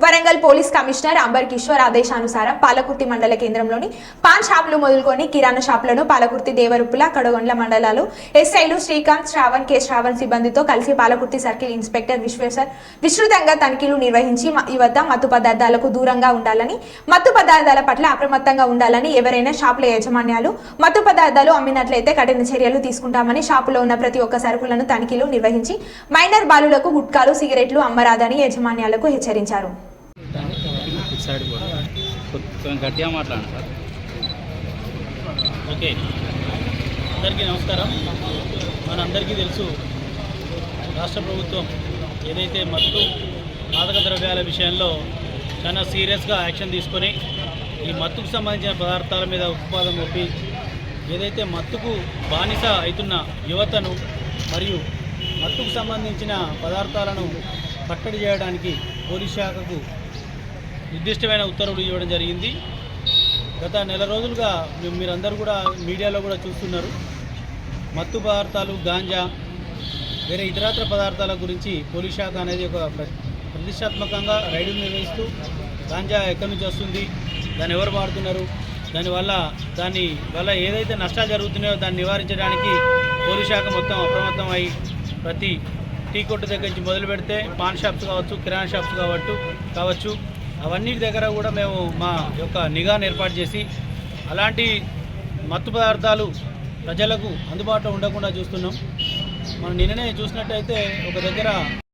Warangal police commissioner Ambar Kishore ఆదేశానుసారం పాలకుర్తి మండల కేంద్రంలోని పాన్ షాపులు మొదలుకొని కిరాణా షాపులను పాలకుర్తి దేవరుప్పుల కడగొండ్ల మండలాలు ఎస్ఐలు శ్రీకాంత్ శ్రావణ్ కె. శ్రావణ్ సిబ్బందితో కలిసి పాలకుర్తి సర్కిల్ ఇన్స్పెక్టర్ విశ్వేశ్వర్ విస్తృతంగా తనిఖీలు నిర్వహించి యువత ఈ వద్ద మత్తు పదార్థాలకు దూరంగా ఉండాలని మత్తు పదార్థాల పట్ల అప్రమత్తంగా ఉండాలని ఎవరైనా షాపుల యాజమాన్యాలు మత్తు పదార్థాలు అమ్మినట్లయితే కఠిన చర్యలు తీసుకుంటామని షాపులో ఉన్న ప్రతి ఒక్క సరుకులను తనిఖీలు నిర్వహించి మైనర్ బాలులకు గుట్కాలు సిగరెట్లు అమ్మరాదని యాజమాన్యాలకు హెచ్చరించారు. సైడ్ కూడా కొంచెం గట్టిగా మాట్లాడండి సార్. ఓకే. అందరికీ నమస్కారం. మనందరికీ తెలుసు రాష్ట్ర ప్రభుత్వం ఏదైతే మత్తు మాదక ద్రవ్యాల విషయంలో చాలా సీరియస్గా యాక్షన్ తీసుకొని ఈ మత్తుకు సంబంధించిన పదార్థాల మీద ఉత్పాదం ఒప్పి ఏదైతే మత్తుకు బానిస అవుతున్న యువతను మరియు మత్తుకు సంబంధించిన పదార్థాలను కట్టడి చేయడానికి పోలీస్ శాఖకు నిర్దిష్టమైన ఉత్తర్వులు ఇవ్వడం జరిగింది. గత నెల రోజులుగా మీరందరూ కూడా మీడియాలో కూడా చూస్తున్నారు. మత్తు పదార్థాలు గాంజా వేరే ఇతరత్ర పదార్థాల గురించి పోలీస్ శాఖ అనేది ఒక ప్రతిష్టాత్మకంగా రైడులు నిర్వహిస్తూ గాంజా ఎక్కడి నుంచి వస్తుంది దాన్ని ఎవరు వాడుతున్నారు దానివల్ల దాని వల్ల ఏదైతే నష్టాలు జరుగుతున్నాయో దాన్ని నివారించడానికి పోలీస్ శాఖ మొత్తం అప్రమత్తం అయి ప్రతి టీ కొట్టు దగ్గర నుంచి మొదలు పెడితే పాన్ షాప్స్ కావచ్చు కిరాణా షాప్స్ కావచ్చు కావచ్చు. అవన్నిటి దగ్గర కూడా మేము మా యొక్క నిఘాను ఏర్పాటు చేసి అలాంటి మత్తు పదార్థాలు ప్రజలకు అందుబాటులో ఉండకుండా చూస్తున్నాం. మనం నిన్ననే చూసినట్టయితే ఒక దగ్గర